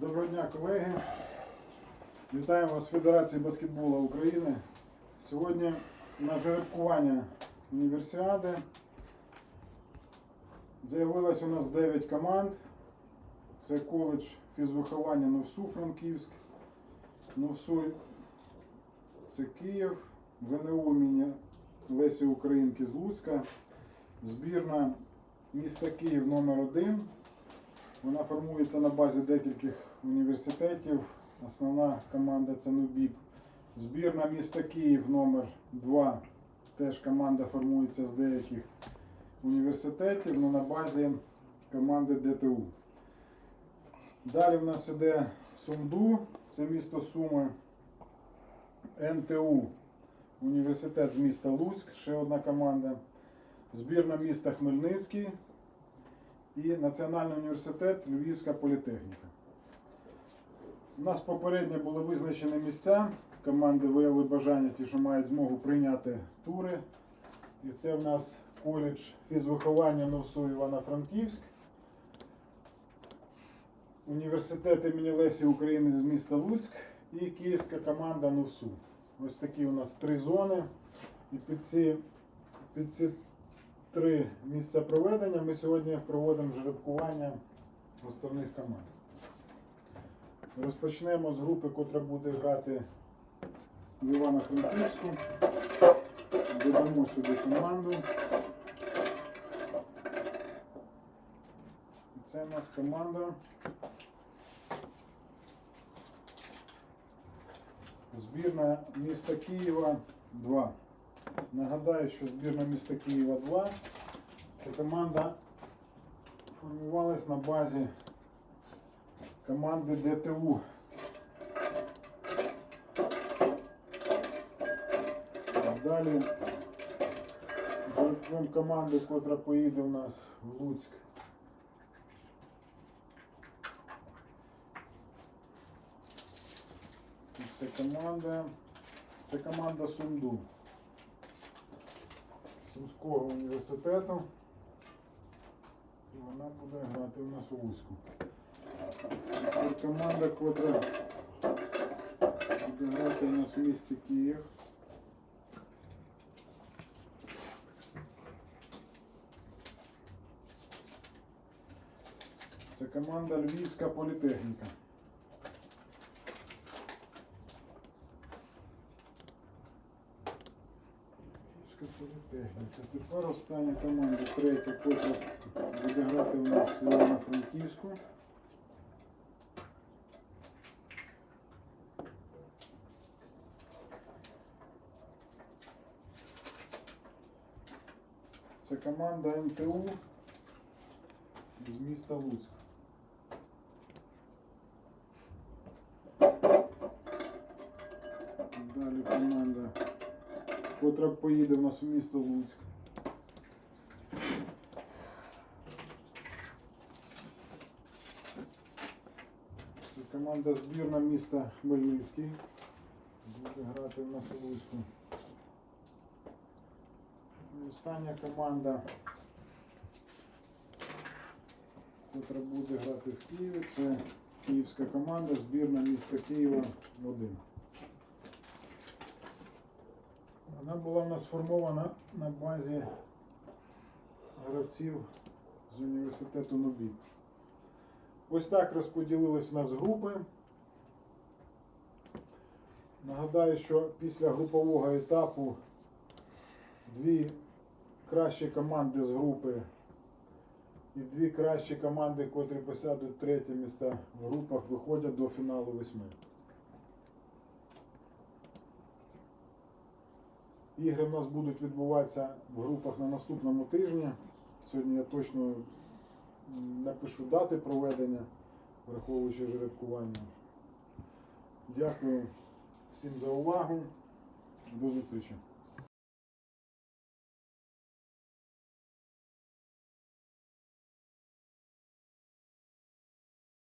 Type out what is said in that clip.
Доброго дня, колеги. Вітаємо вас в Федерації баскетболу України. Сьогодні на жеребкування універсіади заявилось у нас 9 команд. Це коледж фізвиховання НОВСУ Франківськ, НОВСУ це Київ, ВНУ імені Лесі Українки з Луцька, збірна міста Київ номер 1 вона формується на базі декількох університетів. Основна команда це НУБІП. Збірна міста Київ номер 2 Теж команда формується з деяких університетів, але на базі команди ДТУ. Далі в нас іде Сумду, це місто Суми. НТУ, університет з міста Луцьк, ще одна команда. Збірна міста Хмельницький і Національний університет Львівська політехніка. У нас попередньо були визначені місця. Команди виявили бажання, ті, що мають змогу прийняти тури. І це в нас коледж фізвиховання НОВСУ Івано-Франківськ, університет імені Лесі України з міста Луцьк і київська команда НОВСУ. Ось такі у нас три зони. І під ці, під ці три місця проведення. Ми сьогодні проводимо жеребкування основних команд. Розпочнемо з групи, котра буде грати в Івано-Франківську. Додамо сюди команду. Це у нас команда. Збірна міста Києва 2. Нагадаю, що збірна міста Києва 2. Ця команда формувалась на базі команди ДТУ. Далі жеребком команди, котра поїде у нас в Луцьк. Це команда, це команда Сумду. Сумського університету. І вона буде грати у нас у. Тепер команда, котра буде грати у нас у місті Київ. Це команда Львівська політехніка. Політехніка. Тепер остання команда, третя, котра буде у нас Івано-Франківську. Це команда МТУ з міста Луцьк. Далі команда, котра поїде в нас в місто Луцьк. Це команда збірна міста Хмельницький. Буде грати в нас у Луцьку. Остання команда, котра буде грати в Києві, це київська команда, збірна міста Києва 1. Вона була в нас сформована на базі гравців з університету НУБІ. Ось так розподілились у нас групи. Нагадаю, що після групового етапу дві кращі команди з групи і дві кращі команди, котрі посядуть треті місця в групах, виходять до фіналу восьми. Ігри в нас будуть відбуватися в групах на наступному тижні. Сьогодні я точно напишу дати проведення, враховуючи жеребкування. Дякую всім за увагу. До зустрічі.